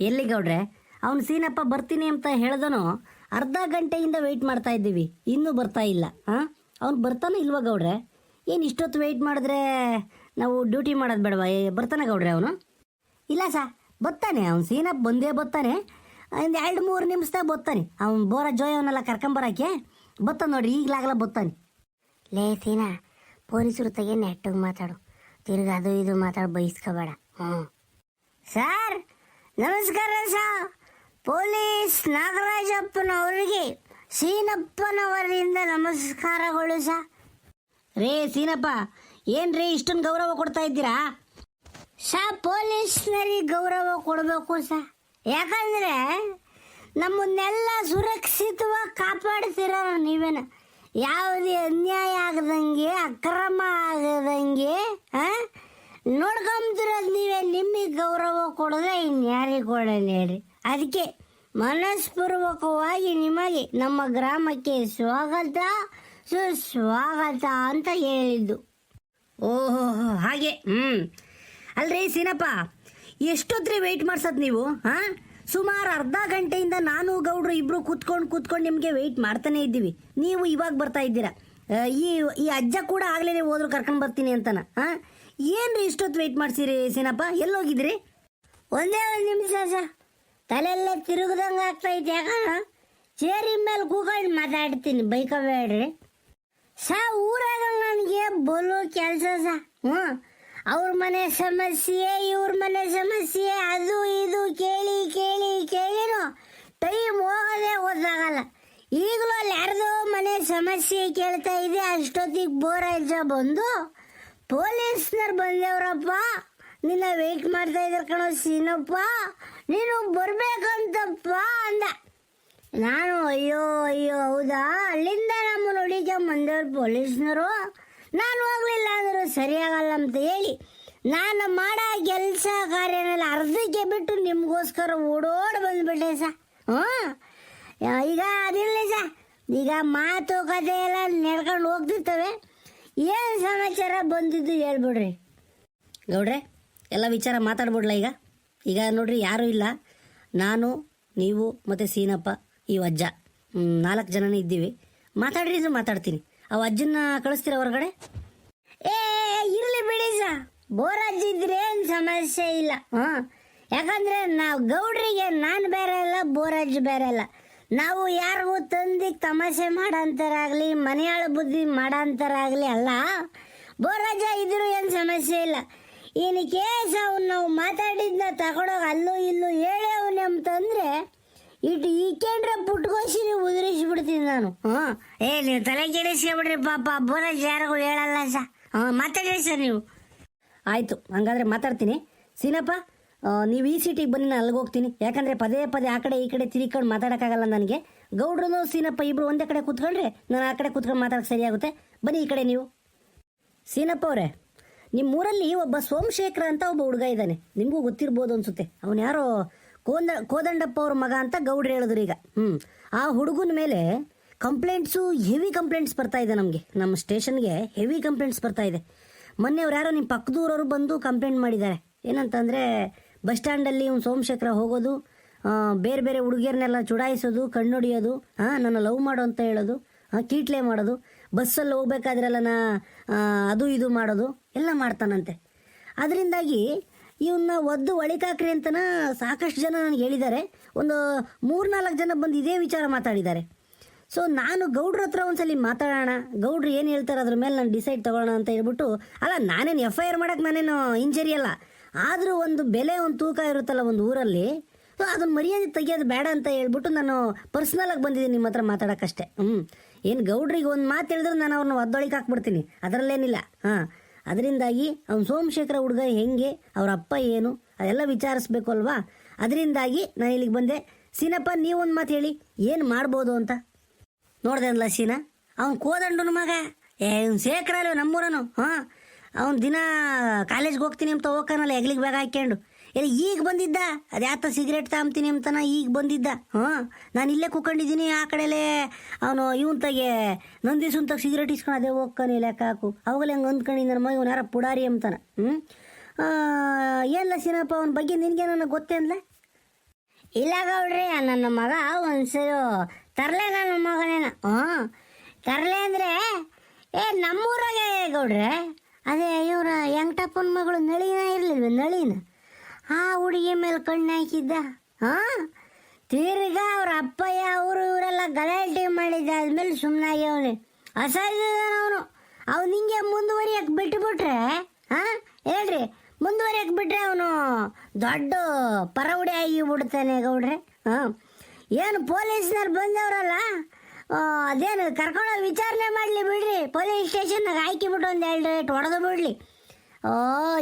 ಎಲ್ಲಿ ಗೌಡ್ರೆ? ಅವ್ನು ಸೀನಪ್ಪ ಬರ್ತೀನಿ ಅಂತ ಹೇಳ್ದನು ಅರ್ಧ ಗಂಟೆಯಿಂದ ವೆಯ್ಟ್ ಮಾಡ್ತಾ ಇದ್ದೀವಿ. ಇನ್ನೂ ಬರ್ತಾ ಇಲ್ಲ. ಹಾಂ ಅವ್ನು ಬರ್ತಾನೆ ಇಲ್ವಾ ಗೌಡ್ರೆ? ಏನು ಇಷ್ಟೊತ್ತು ವೆಯ್ಟ್ ಮಾಡಿದ್ರೆ ನಾವು ಡ್ಯೂಟಿ ಮಾಡೋದು ಬೇಡವಾ? ಬರ್ತಾನೆ ಗೌಡ್ರೆ ಅವನು? ಇಲ್ಲ ಸಾ ಬರ್ತಾನೆ. ಅವ್ನು ಸೀನಪ್ಪ ಬಂದೇ ಬರ್ತಾನೆ. ಒಂದು ಎರಡು ಮೂರು ನಿಮಿಷದಾಗ ಬರ್ತಾನೆ. ಅವ್ನು ಬೋರ ಜೋಯ್ ಅವನ್ನೆಲ್ಲ ಕರ್ಕೊಂಬರಕ್ಕೆ ಬರ್ತಾನೆ ನೋಡ್ರಿ ಈಗಲಾಗಲ್ಲ ಬರ್ತಾನೆ. ಲೇ ಸೀನಾ ಪೊಲೀಸರು ತೆಗೆ ನೆಟ್ಟಿಗೆ ಮಾತಾಡು. ತಿರ್ಗಿ ಅದು ಇದು ಮಾತಾಡು ಬೈಸ್ಕೋಬೇಡ. ಹ್ಞೂ ಸರ್! ನಮಸ್ಕಾರ ಸರ್ ಪೊಲೀಸ್ ನಾಗರಾಜಪ್ಪನವರಿಗೆ ಸೀನಪ್ಪನವರಿಂದ ನಮಸ್ಕಾರಗಳು ಸಾ. ರೇ ಸೀನಪ್ಪ ಏನ್ರಿ ಇಷ್ಟೊಂದು ಗೌರವ ಕೊಡ್ತಾ ಇದ್ದೀರಾ? ಸಾ ಪೊಲೀಸ್ನರಿಗೆ ಗೌರವ ಕೊಡಬೇಕು ಸಾ. ಯಾಕಂದ್ರೆ ನಮ್ಮನ್ನೆಲ್ಲ ಸುರಕ್ಷಿತವಾಗಿ ಕಾಪಾಡ್ತೀರ ನೀವೇನ? ಯಾವುದೇ ಅನ್ಯಾಯ ಆಗದಂಗೆ, ಅಕ್ರಮ ಆಗದಂಗೆ, ಆ? ನಿಮಗೆ ಗೌರವ ಕೊಡದೆ ಇನ್ಯಾರಿಗೆ ಕೊಡಲಿ ಹೇಳಿ ಅದಕ್ಕೆ ಮನಸ್ಪೂರ್ವಕವಾಗಿ ನಿಮಗೆ ನಮ್ಮ ಗ್ರಾಮಕ್ಕೆ ಸ್ವಾಗತ, ಸುಸ್ವಾಗತ ಅಂತ ಹೇಳಿದ್ದು. ಓಹೋ, ಹಾಗೆ ಹ್ಞೂ ಅಲ್ರಿ ಸೀನಪ್ಪ ಎಷ್ಟೊತ್ತಿ ವೆಯ್ಟ್ ಮಾಡ್ಸೋದು ನೀವು, ಹಾಂ? ಸುಮಾರು ಅರ್ಧ ಗಂಟೆಯಿಂದ ನಾನು, ಗೌಡ್ರು ಇಬ್ರು ಕೂತ್ಕೊಂಡು ಕೂತ್ಕೊಂಡು ನಿಮಗೆ ವೆಯ್ಟ್ ಮಾಡ್ತಾನೆ ಇದ್ದೀವಿ. ನೀವು ಇವಾಗ ಬರ್ತಾ ಇದ್ದೀರಾ. ಈ ಈ ಅಜ್ಜ ಕೂಡ ಆಗಲೇ ಹೋದ್ರು ಕರ್ಕೊಂಡು ಬರ್ತೀನಿ ಅಂತನ, ಹಾಂ? ಏನ್ರಿ ಇಷ್ಟೊತ್ತು ವೆಯ್ಟ್ ಮಾಡ್ಸಿರಿ ಸೀನಪ್ಪ? ಎಲ್ಲೋಗಿದ್ರಿ? ಒಂದೇ ಒಂದು ನಿಮಿಷ ಸರ್ ತಲೆಲ್ಲ ತಿರುಗದಂಗೆ ಆಗ್ತೈತೆ ಯಾಕಂದ್ರೆ ಚೇರಿ ಮೇಲೆ ಕೂಕೊಂಡು ಮಾತಾಡ್ತೀನಿ. ಬೈಕ ಬೇಡ್ರಿ ಸಾ ಊರಾಗ ನನಗೆ ಬಲು ಕೆಲಸ ಸಾ. ಹ್ಞೂ. ಅವ್ರ ಮನೆ ಸಮಸ್ಯೆ, ಇವ್ರ ಮನೆ ಸಮಸ್ಯೆ, ಅದು ಇದು ಕೇಳಿ ಕೇಳಿ, ಕೇಳಿನೂ ಟೈಮ್ ಹೋಗೋದೇ ಗೊತ್ತಾಗಲ್ಲ ಈಗಲೂ ಅಲ್ಲಿ ಯಾರ್ದೋ ಮನೆ ಸಮಸ್ಯೆ ಕೇಳ್ತಾ ಇದೆ. ಅಷ್ಟೊತ್ತಿಗೆ ಬೋರ್ ಆಯ್ತಾ ಬಂದು? ಪೊಲೀಸ್ನವ್ರು ಬಂದವರಪ್ಪ. ನಿನ್ನ ವೆಯ್ಟ್ ಮಾಡ್ತಾ ಇದ್ರು ಕಣೋ ಸೀನಪ್ಪ. ನೀನು ಬರ್ಬೇಕಂತಪ್ಪ ಅಂದ. ನಾನು, ಅಯ್ಯೋ ಅಯ್ಯೋ, ಹೌದಾ? ಅಲ್ಲಿಂದ ನಮ್ಮ ನೋಡಿಕೆ ಬಂದವ್ರು ಪೊಲೀಸ್ನವರು. ನಾನು ಹೋಗ್ಲಿಲ್ಲ ಅಂದರು ಸರಿಯಾಗಲ್ಲ ಅಂತ ಹೇಳಿ ನಾನು ಮಾಡೋ ಕೆಲಸ ಕಾರ್ಯನೆಲ್ಲ ಅರ್ಧಕ್ಕೆ ಬಿಟ್ಟು ನಿಮಗೋಸ್ಕರ ಓಡೋಡಿ ಬಂದ್ಬಿಟ್ಟೆ ಸ. ಹ್ಞೂ. ಈಗ ಅದಿರಲಿ ಸ. ಈಗ ಮಾತು, ಕಥೆ ಎಲ್ಲ ನಡ್ಕೊಂಡು ಹೋಗ್ತಿರ್ತವೆ. ಏನು ಸಮಾಚಾರ ಬಂದಿದ್ದು ಹೇಳ್ಬಿಡ್ರಿ. ಗೌಡ್ರೆ ಎಲ್ಲ ವಿಚಾರ ಮಾತಾಡ್ಬಿಡ್ಲ ಈಗ? ಈಗ ನೋಡ್ರಿ, ಯಾರು ಇಲ್ಲ. ನಾನು, ನೀವು ಮತ್ತು ಸೀನಪ್ಪ, ಈ ಅಜ್ಜ. ನಾಲ್ಕು ಜನನೇ ಇದ್ದೀವಿ. ಮಾತಾಡ್ರಿ ಇದು ಮಾತಾಡ್ತೀನಿ. ಅವ ಅಜ್ಜನ್ನ ಕಳಿಸ್ತೀರ ಹೊರಗಡೆ? ಏ, ಇರಲಿ ಬಿಡಿ ಸ. ಬೋರ್ ಅಜ್ಜ ಇದ್ರೆ ಏನು ಸಮಸ್ಯೆ ಇಲ್ಲ. ಹಾಂ ಯಾಕಂದ್ರೆ ನಾವು ಗೌಡ್ರಿಗೆ ನಾನು ಬೇರೆ ಅಲ್ಲ ಬೋರಜ್ಜ ಬೇರೆ ಅಲ್ಲ. ನಾವು ಯಾರಿಗೂ ತಂದಿಗೆ ತಮಾಷೆ ಮಾಡೋಂಥರಾಗಲಿ ಮನೆಯಾಳ ಬುದ್ಧಿ ಮಾಡೋಂಥರಾಗಲಿ ಅಲ್ಲ ಬೋರಾಜ ಇದ್ರು ಏನು ಸಮಸ್ಯೆ ಇಲ್ಲ. ಇನ್ನು ಕೇಸ್ ಅವ್ನು ನಾವು ಮಾತಾಡಿದ್ನ ತಗೊಂಡೋಗಿ ಅಲ್ಲೂ ಇಲ್ಲೂ ಹೇಳವನೆ ಅಂತಂದ್ರೆ ಇಟ್ಟು ಈಕೆಂಡ್ರೆ ಪುಟ್ಕೋಸಿ ನೀವು ಉದುರಿಸ್ಬಿಡ್ತೀನಿ ನಾನು. ಹಾಂ. ಏ ನೀವು ತಲೆ ಕೆಡಿಸ್ಕೊಬಿಡ್ರಿ ಪಾಪ ಬೋರಾಜ ಯಾರಿಗೂ ಹೇಳಲ್ಲ ಸ. ಹಾಂ ಮಾತಾಡಿ ಸರ್ ನೀವು. ಆಯಿತು ಹಂಗಾದ್ರೆ ಮಾತಾಡ್ತೀನಿ. ಸೀನಪ್ಪ ನೀವು ಈ ಸಿಟಿಗೆ ಬನ್ನಿ ನಾನು ಅಲ್ಲಿಗೆ ಹೋಗ್ತೀನಿ. ಯಾಕಂದರೆ ಪದೇ ಪದೇ ಆ ಕಡೆ ಈ ಕಡೆ ತಿರ್ಕೊಂಡು ಮಾತಾಡೋಕ್ಕಾಗಲ್ಲ ನನಗೆ. ಗೌಡ್ರನು ಸೀನಪ್ಪ ಇಬ್ಬರು ಒಂದೇ ಕಡೆ ಕೂತ್ಕೊಂಡ್ರೆ ನಾನು ಆ ಕಡೆ ಕೂತ್ಕೊಂಡು ಮಾತಾಡೋಕೆ ಸರಿಯಾಗುತ್ತೆ ಬನ್ನಿ ಈ ಕಡೆ ನೀವು. ಸೀನಪ್ಪ ಅವರೇ ನಿಮ್ಮ ಊರಲ್ಲಿ ಒಬ್ಬ ಸೋಮಶೇಖರ ಅಂತ ಒಬ್ಬ ಹುಡುಗ ಇದ್ದಾನೆ. ನಿಮಗೂ ಗೊತ್ತಿರ್ಬೋದು ಅನಿಸುತ್ತೆ. ಅವನು ಯಾರೋ ಕೋದ, ಕೋದಂಡಪ್ಪ ಅವ್ರ ಮಗ ಅಂತ ಗೌಡ್ರು ಹೇಳಿದ್ರು ಈಗ. ಹ್ಞೂ ಆ ಹುಡುಗನ ಮೇಲೆ ಕಂಪ್ಲೇಂಟ್ಸು ಹೆವಿ ಕಂಪ್ಲೇಂಟ್ಸ್ ಬರ್ತಾ ಇದೆ ನಮಗೆ. ನಮ್ಮ ಸ್ಟೇಷನ್ಗೆ ಹೆವಿ ಕಂಪ್ಲೇಂಟ್ಸ್ ಬರ್ತಾ ಇದೆ. ಮೊನ್ನೆ ಅವ್ರು ಯಾರೋ ನಿಮ್ಮ ಪಕ್ಕದೂರವರು ಬಂದು ಕಂಪ್ಲೇಂಟ್ ಮಾಡಿದ್ದಾರೆ. ಏನಂತಂದರೆ ಬಸ್ ಸ್ಟ್ಯಾಂಡಲ್ಲಿ ಇವನು ಸೋಮಶೇಖರ ಹೋಗೋದು ಬೇರೆ ಬೇರೆ ಹುಡುಗಿಯರನ್ನೆಲ್ಲ ಚುಡಾಯಿಸೋದು, ಕಣ್ಣೊಡಿಯೋದು ಹಾಂ ನನ್ನ ಲವ್ ಮಾಡು ಅಂತ ಹೇಳೋದು ಹಾಂ ಕೀಟ್ಲೆ ಮಾಡೋದು, ಬಸ್ಸಲ್ಲಿ ಹೋಗ್ಬೇಕಾದ್ರೆಲ್ಲ ನಾ ಅದು ಇದು ಮಾಡೋದು, ಎಲ್ಲ ಮಾಡ್ತಾನಂತೆ. ಅದರಿಂದಾಗಿ ಇವನ್ನ ಒದ್ದು ಒಳಿಕಾಕ್ರಿ ಅಂತನ ಸಾಕಷ್ಟು ಜನ ನನಗೆ ಹೇಳಿದ್ದಾರೆ. ಒಂದು ಮೂರ್ನಾಲ್ಕು ಜನ ಬಂದು ಇದೇ ವಿಚಾರ ಮಾತಾಡಿದ್ದಾರೆ. ಸೊ ನಾನು ಗೌಡ್ರ ಹತ್ರ ಒಂದ್ಸಲಿ ಮಾತಾಡೋಣ, ಗೌಡ್ರು ಏನು ಹೇಳ್ತಾರೆ ಅದ್ರ ಮೇಲೆ ನಾನು ಡಿಸೈಡ್ ತಗೊಳ್ಳೋಣ ಅಂತ ಹೇಳ್ಬಿಟ್ಟು, ಅಲ್ಲ, ನಾನೇನು ಎಫ್ ಐ ಆರ್ ಮಾಡೋಕ್ಕೆ ನಾನೇನು ಇಂಜರಿ ಅಲ್ಲ. ಆದರೂ ಒಂದು ಬೆಲೆ, ಒಂದು ತೂಕ ಇರುತ್ತಲ್ಲ ಒಂದು ಊರಲ್ಲಿ ಅದನ್ನ ಮರ್ಯಾದೆ ತೆಗಿಯೋದು ಬೇಡ ಅಂತ ಹೇಳ್ಬಿಟ್ಟು ನಾನು ಪರ್ಸ್ನಲಾಗಿ ಬಂದಿದ್ದೀನಿ ನಿಮ್ಮ ಹತ್ರ ಮಾತಾಡೋಕ್ಕಷ್ಟೇ. ಹ್ಞೂ ಏನು ಗೌಡ್ರಿಗೆ ಒಂದು ಮಾತು ಹೇಳಿದ್ರೆ ನಾನು ಅವ್ರನ್ನ ಒದ್ದೊಳಿಗೆ ಹಾಕ್ಬಿಡ್ತೀನಿ. ಅದರಲ್ಲೇನಿಲ್ಲ. ಹಾಂ. ಅದರಿಂದಾಗಿ ಅವ್ನು ಸೋಮಶೇಖರ ಹುಡುಗ ಹೆಂಗೆ, ಅವ್ರ ಅಪ್ಪ ಏನು, ಅದೆಲ್ಲ ವಿಚಾರಿಸ್ಬೇಕು ಅಲ್ವಾ? ಅದರಿಂದಾಗಿ ನಾನು ಇಲ್ಲಿಗೆ ಬಂದೆ. ಸೀನಪ್ಪ ನೀವೊಂದು ಮಾತು ಹೇಳಿ. ಏನು ಮಾಡ್ಬೋದು ಅಂತ? ನೋಡ್ದೆ ಅಂದ್ಲ ಸೀನಾ? ಅವ್ನು ಕೋದಂಡು ಮಗ. ಏ ಶೇಖರ ಅಲ್ವ ನಮ್ಮೂರನು? ಹಾಂ. ಅವ್ನು ದಿನ ಕಾಲೇಜ್ಗೆ ಹೋಗ್ತೀನಿ ಅಂತ ಹೋಗ್ಕಾನಲ್ಲ ಹೆಗ್ಲಿಗೆ ಬೇಗ ಹಾಕ್ಕೊಂಡು ಎಲ್ಲಿ ಈಗ ಬಂದಿದ್ದ? ಅದ್ಯಾತ ಸಿಗರೇಟ್ ತಾಂಬ್ತೀನಿ ಅಂತನ ಈಗ ಬಂದಿದ್ದ. ಹಾಂ ನಾನು ಇಲ್ಲೇ ಕೂಕೊಂಡಿದ್ದೀನಿ, ಆ ಕಡೆಲೇ ಅವನು ಇವನ್ ತಗೆ ನಂದಿ ಸುಂತಾಗ ಸಿಗರೇಟ್ ಇಸ್ಕೊಂಡು ಅದೇ ಹೋಗ್ಕಾನೆ ಲೆಕ್ಕ ಹಾಕು? ಅವಾಗಲೇ ಹಂಗೆ ಅಂದ್ಕೊಂಡು ನನ್ನ ಮಗ ಇವನು ಯಾರ ಪುಡಾರಿ ಅಂತಾನ. ಹ್ಞೂ. ಎಲ್ಲ ಸೀನಪ್ಪ, ಅವನ ಬಗ್ಗೆ ನಿನಗೆ ನನಗೆ ಗೊತ್ತೇ ಅಂದ್ಲ ಇಲ್ಲ ಗೌಡ್ರಿ, ನನ್ನ ಮಗ ಒಂದ್ಸರಿ ತರಲೆ ನನ್ನ ಮಗನೇನ. ಹ್ಞೂ. ತರಲೆ ಅಂದ್ರೆ, ಏ, ನಮ್ಮೂರಾಗೆ ಗೌಡ್ರೆ? ಅದೇ ಇವರ ಎಂಟಪ್ಪನ ಮಗಳು ನಳಿನ ಇರಲಿಲ್ವ, ನಳಿನ? ಆ ಹುಡುಗಿ ಮೇಲೆ ಕಣ್ಣು ಹಾಕಿದ್ದ. ಹಾ? ತಿರ್ಗಾ ಅವ್ರ ಅಪ್ಪಯ್ಯ, ಅವರು ಇವರೆಲ್ಲ ಗಲಾಟೆ ಮಾಡಿದ್ದಾದ್ಮೇಲೆ ಸುಮ್ಮನಾಗಿ ಅವನು. ಅಸಾಧ್ಯದಾನ ಅವನು. ಅವ್ನು ಹಿಂಗೆ ಮುಂದುವರಿಯಕ್ಕೆ ಬಿಟ್ಬಿಟ್ರೆ, ಹಾ? ಹೇಳ್ರಿ, ಮುಂದುವರಿಯಕ್ಕೆ ಬಿಟ್ರೆ ಅವನು ದೊಡ್ಡ ಪರವಡಿ ಆಗಿ ಬಿಡ್ತಾನೆ ಗೌಡ್ರೆ. ಹಾಂ? ಏನು ಪೊಲೀಸ್ನವ್ರು ಬಂದವರಲ್ಲ? ಅದೇನು ಕರ್ಕೊಂಡು ವಿಚಾರಣೆ ಮಾಡಲಿ ಬಿಡ್ರಿ. ಪೊಲೀಸ್ ಸ್ಟೇಷನ್ನಾಗ ಹಾಕಿಬಿಟ್ಟು ಒಂದು ಎರಡು ರೇಟ್ ಹೊಡೆದು ಬಿಡ್ಲಿ. ಓ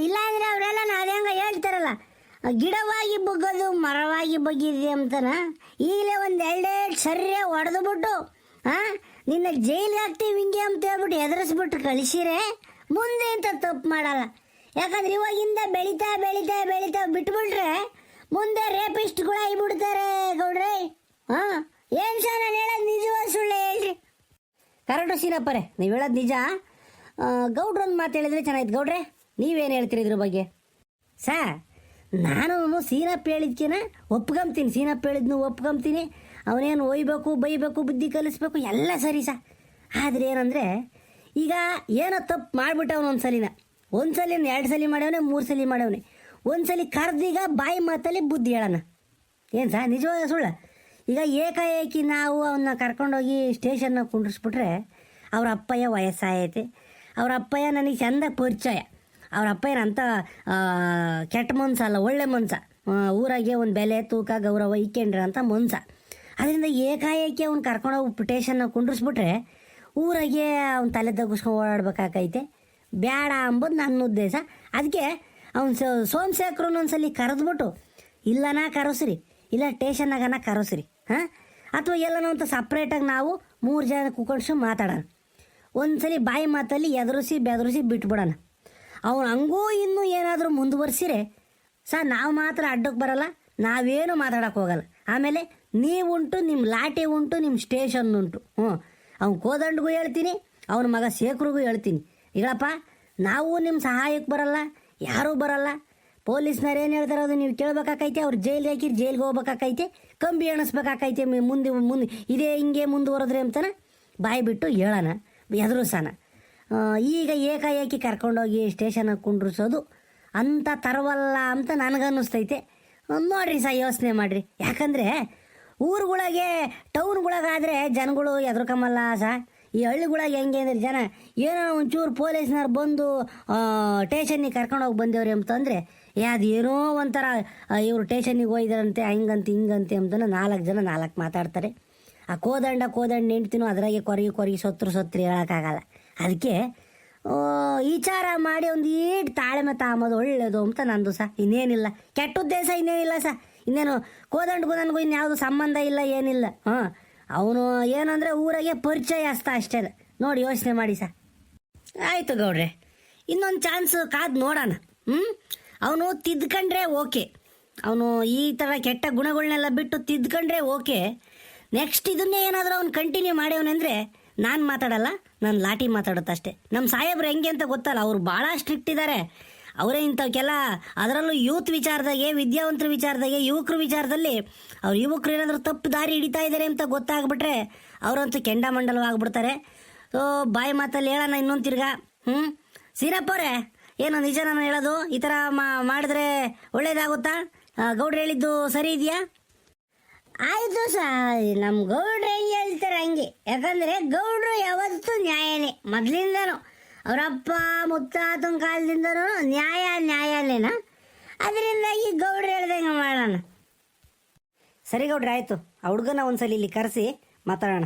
ಇಲ್ಲ ಅಂದ್ರೆ ಅವರೆಲ್ಲ ಅದೇಂಗ ಹೇಳ್ತಾರಲ್ಲ. ಗಿಡವಾಗಿ ಬುಗ್ಗೋದು, ಮರವಾಗಿ ಬಗ್ಗಿದೆ ಅಂತನ? ಈಗಲೇ ಒಂದು ಎರಡೆರಡು ಸರ್ರೆ ಹೊಡೆದು ಬಿಟ್ಟು ಹಾಂ ನಿನ್ನ ಜೈಲಿಗೆ ಹಾಕ್ತೀವಿ ಹಿಂಗೆ ಅಂತ ಹೇಳ್ಬಿಟ್ಟು ಎದುರಿಸ್ಬಿಟ್ಟು ಕಳಿಸಿರೆ, ಮುಂದೆ ಇಂಥ ತಪ್ಪು ಮಾಡಲ್ಲ. ಯಾಕಂದ್ರೆ ಇವಾಗಿಂದ ಬೆಳಿತಾ ಬೆಳಿತಾ ಬೆಳಿತಾ ಬಿಟ್ಬಿಟ್ರೆ ಮುಂದೆ ರೇಪಿಸ್ಟ್ಗಳು ಆಗಿಬಿಡ್ತಾರೆ ಗೌಡ್ರೆ. ಹಾಂ ಏನು ಸರ್ ನಾನು ಹೇಳೋದು ನಿಜವ ಸುಳ್ಳು ಹೇಳ್ರಿ. ಕರೆಕ್ಟು ಸೀನಪ್ಪರೇ ನೀವು ಹೇಳೋದು ನಿಜ. ಗೌಡ್ರೊಂದು ಮಾತು ಹೇಳಿದ್ರೆ ಚೆನ್ನಾಗಿತ್ತು. ಗೌಡ್ರೆ, ನೀವೇನು ಹೇಳ್ತೀರಿ ಇದ್ರ ಬಗ್ಗೆ? ಸಾ ನಾನು ಸೀನಪ್ಪ ಹೇಳಿದ್ಕಿನ ಒಪ್ಕೊಂತೀನಿ ಸೀನಪ್ಪ ಹೇಳಿದ್ನು ಒಪ್ಕೊಂತೀನಿ ಅವನೇನು ಒಯ್ಬೇಕು, ಬೈಬೇಕು, ಬುದ್ಧಿ ಕಲಿಸ್ಬೇಕು, ಎಲ್ಲ ಸರಿ ಸಾ ಆದರೆ ಏನಂದರೆ, ಈಗ ಏನೋ ತಪ್ಪು ಮಾಡಿಬಿಟ್ಟ ಅವನು ಒಂದು ಸಲಿನ ಒಂದು ಸಲ ಎರಡು ಸಲ ಮಾಡವನೇ ಮೂರು ಸಲ ಮಾಡವನೇ ಒಂದು ಸಲ ಕರೆದೀಗ ಬಾಯಿ ಮಾತಲ್ಲಿ ಬುದ್ಧಿ ಹೇಳೋಣ. ಏನು ಸಾ ನಿಜವಾದ ಸುಳ್ಳ? ಈಗ ಏಕಾಏಕಿ ನಾವು ಅವನ್ನ ಕರ್ಕೊಂಡೋಗಿ ಸ್ಟೇಷನ್ನ ಕುಂಡ್ರಿಸ್ಬಿಟ್ರೆ ಅವ್ರ ಅಪ್ಪಯ್ಯ ವಯಸ್ಸಾಯೈತೆ. ಅವ್ರ ಅಪ್ಪಯ್ಯ ನನಗೆ ಚಂದ ಪರಿಚಯ. ಅವ್ರ ಅಪ್ಪಯ್ಯನ ಅಂತ ಕೆಟ್ಟ ಮನ್ಸ ಅಲ್ಲ, ಒಳ್ಳೆ ಮನ್ಸ. ಊರಾಗೆ ಒಂದು ಬೆಲೆ, ತೂಕ, ಗೌರವ ಇಕ್ಕೊಂಡ್ರ ಅಂತ ಮನ್ಸ. ಅದರಿಂದ ಏಕಾಏಕಿ ಅವ್ನು ಕರ್ಕೊಂಡೋಗಿ ಸ್ಟೇಷನ್ನ ಕುಂಡ್ರಿಸ್ಬಿಟ್ರೆ ಊರಾಗೆ ಅವ್ನ ತಲೆ ತಗ್ಗಿಸ್ಕೊಂಡು ಓಡಾಡ್ಬೇಕಾಕೈತೆ. ಬೇಡ ಅಂಬೋದು ನನ್ನ ಉದ್ದೇಶ. ಅದಕ್ಕೆ ಅವ್ನು ಸೋಮಶೇಖರನ್ ಒಂದ್ಸಲಿ ಕರೆದ್ಬಿಟ್ಟು ಇಲ್ಲನಾ ಕರೆಸ್ರಿ. ಇಲ್ಲ ಟೇಷನ್ನಾಗನ ಕರೆಸ್ರಿ ಹಾಂ? ಅಥವಾ ಎಲ್ಲನೋ ಅಂತ ಸಪ್ರೇಟಾಗಿ ನಾವು ಮೂರು ಜನ ಕೂಕೊಂಡ್ಸು ಮಾತಾಡೋಣ. ಒಂದ್ಸಲಿ ಬಾಯಿ ಮಾತಲ್ಲಿ ಎದುರಿಸಿ ಬೆದರಿಸಿ ಬಿಟ್ಬಿಡೋಣ. ಅವನು ಹಂಗೂ ಇನ್ನೂ ಏನಾದರೂ ಮುಂದುವರ್ಸಿರೆ, ಸರ್, ನಾವು ಮಾತ್ರ ಅಡ್ಡಕ್ಕೆ ಬರಲ್ಲ, ನಾವೇನು ಮಾತಾಡೋಕೆ ಹೋಗಲ್ಲ. ಆಮೇಲೆ ನೀವುಂಟು ನಿಮ್ಮ ಲಾಟಿ ಉಂಟು ನಿಮ್ಮ ಸ್ಟೇಷನ್ ಉಂಟು. ಹ್ಞೂ. ಅವ್ನು ಕೋದಂಡ್ಗೂ ಹೇಳ್ತೀನಿ, ಅವನ ಮಗ ಶೇಖರಿಗೂ ಹೇಳ್ತೀನಿ. ಇಲ್ಲಪ್ಪ, ನಾವು ನಿಮ್ಮ ಸಹಾಯಕ್ಕೆ ಬರಲ್ಲ, ಯಾರೂ ಬರಲ್ಲ ಪೊಲೀಸ್ನವ್ರು ಏನು ಹೇಳ್ತಾರೆ ಅದು ನೀವು ಕೇಳ್ಬೇಕಾಕೈತೆ, ಅವ್ರು ಜೈಲಿಗೆ ಹಾಕಿರಿ ಜೈಲ್ಗೆ ಹೋಗ್ಬೇಕಾಕೈತೆ, ಕಂಬಿ ಎಣಿಸ್ಬೇಕಾಕೈತೆ ಮುಂದೆ ಮುಂದೆ ಇದೇ ಹಿಂಗೆ ಮುಂದುವರೆದ್ರೆ ಅಂತಾನೆ? ಬಾಯಿ ಬಿಟ್ಟು ಹೇಳೋಣ ಎದುರಿಸೋಣ ಈಗ ಏಕಾಏಕಿ ಕರ್ಕೊಂಡೋಗಿ ಸ್ಟೇಷನಿಗೆ ಕುಂಡ್ರಿಸೋದು ಅಂತ ತರವಲ್ಲ ಅಂತ ನನಗನ್ನಿಸ್ತೈತೆ. ನೋಡ್ರಿ ಸಹ ಯೋಚನೆ ಮಾಡಿರಿ. ಯಾಕಂದರೆ ಊರುಗಳಿಗೆ, ಟೌನ್ಗಳಾಗಾದರೆ ಜನಗಳು ಎದ್ರಕಮ್ಮಲ್ಲ ಸಹ ಈ ಹಳ್ಳಿಗಳಾಗ ಹೆಂಗೆ ಅಂದ್ರೆ ಜನ ಏನೋ ಒಂಚೂರು ಪೊಲೀಸ್ನವ್ರು ಬಂದು ಟೇಷನ್ನಿಗೆ ಕರ್ಕೊಂಡೋಗಿ ಬಂದೇವ್ರಿ ಅಂತಂದರೆ ಅದೇನೋ ಒಂಥರ ಇವರು ಟೇಷನ್ನಿಗೆ ಹೋಯ್ದಾರಂತೆ, ಹಿಂಗಂತೆ ಹಿಂಗಂತೆ ಅಂತ ನಾಲ್ಕು ಜನ ನಾಲ್ಕು ಮಾತಾಡ್ತಾರೆ. ಆ ಕೋದಂಡ ಕೋದಂಡ ಹೆಂಡ್ತಿನೂ ಅದ್ರಾಗೆ ಕೊರಗಿ ಕೊರಗಿ ಸೊತ್ತರು ಸೊತ್ತರು ಹೇಳೋಕ್ಕಾಗಲ್ಲ. ಅದಕ್ಕೆ ವಿಚಾರ ಮಾಡಿ ಒಂದು ಈಟ್ ತಾಳೆಮೆ ತಾಂಬೋದು ಒಳ್ಳೇದು ಅಂತ ನಂದು ಸಹ ಇನ್ನೇನಿಲ್ಲ. ಕೆಟ್ಟ ಉದ್ದೇಶ ಇನ್ನೇನಿಲ್ಲ ಸಹ ಇನ್ನೇನು ಕೋದಂಡ್ಗೂ ನನಗೂ ಇನ್ಯಾವುದು ಸಂಬಂಧ ಇಲ್ಲ, ಏನಿಲ್ಲ. ಹಾಂ. ಅವನು ಏನಂದರೆ ಊರಾಗೆ ಪರಿಚಯ ಅಸ್ತ ಅಷ್ಟೇ ನೋಡಿ ಯೋಚನೆ ಮಾಡಿ ಸರ್. ಆಯಿತು ಗೌಡ್ರೆ, ಇನ್ನೊಂದು ಚಾನ್ಸ್ ಕಾದು ನೋಡೋಣ. ಹ್ಞೂ ಅವನು ತಿದ್ಕೊಂಡ್ರೆ ಓಕೆ. ಅವನು ಈ ಥರ ಕೆಟ್ಟ ಗುಣಗಳನ್ನೆಲ್ಲ ಬಿಟ್ಟು ತಿದ್ಕೊಂಡ್ರೆ ಓಕೆ. ನೆಕ್ಸ್ಟ್ ಇದನ್ನೇ ಏನಾದರೂ ಅವ್ನು ಕಂಟಿನ್ಯೂ ಮಾಡ್ಯವನಂದ್ರೆ ನಾನು ಮಾತಾಡಲ್ಲ, ನಾನು ಲಾಟಿ ಮಾತಾಡುತ್ತಷ್ಟೇ ನಮ್ಮ ಸಾಹೇಬ್ರು ಹೆಂಗೆ ಅಂತ ಗೊತ್ತಲ್ಲ, ಅವ್ರು ಭಾಳ ಸ್ಟ್ರಿಕ್ಟ್ ಇದ್ದಾರೆ ಅವರೇ ಇಂಥವಕ್ಕೆಲ್ಲ ಅದರಲ್ಲೂ ಯೂತ್ ವಿಚಾರದಾಗೆ, ವಿದ್ಯಾವಂತರ ವಿಚಾರದಾಗೆ, ಯುವಕರ ವಿಚಾರದಲ್ಲಿ ಅವ್ರು ಯುವಕರು ಏನಾದರೂ ತಪ್ಪು ದಾರಿ ಹಿಡಿತಾ ಇದ್ದಾರೆ ಅಂತ ಗೊತ್ತಾಗ್ಬಿಟ್ರೆ ಅವರಂತೂ ಕೆಂಡಾಮಂಡಲವಾಗ್ಬಿಡ್ತಾರೆ ಸೊ, ಬಾಯಿ ಮಾತಲ್ಲಿ ಹೇಳೋಣ ಇನ್ನೊಂದು ತಿರ್ಗಾ. ಹ್ಞೂ ಸೀರಪ್ಪವ್ರೆ ಏನು ನಿಜ ನಾನು ಹೇಳೋದು? ಈ ಥರ ಮಾಡಿದ್ರೆ ಒಳ್ಳೇದಾಗುತ್ತಾ? ಗೌಡ್ರು ಹೇಳಿದ್ದು ಸರಿ ಇದೆಯಾ? ಆಯಿತು ಸ ನಮ್ಮ ಗೌಡ್ರು ಹೆಂಗೆ ಹೇಳ್ತಾರೆ ಹಂಗೆ. ಯಾಕಂದರೆ ಗೌಡ್ರು ಯಾವತ್ತೂ ನ್ಯಾಯನೇ, ಮೊದಲಿಂದನೂ. ಅವರಪ್ಪ ಮುತ್ತಾತನ ಕಾಲದಿಂದನೂ ನ್ಯಾಯ ಅದರಿಂದ ಈ ಗೌಡ್ರು ಹೇಳ್ದಂಗೆ ಮಾಡೋಣ. ಸರಿ ಗೌಡ್ರಿ, ಆಯಿತು. ಆ ಹುಡುಗನ ಒಂದ್ಸಲ ಇಲ್ಲಿ ಕರೆಸಿ ಮಾತಾಡೋಣ.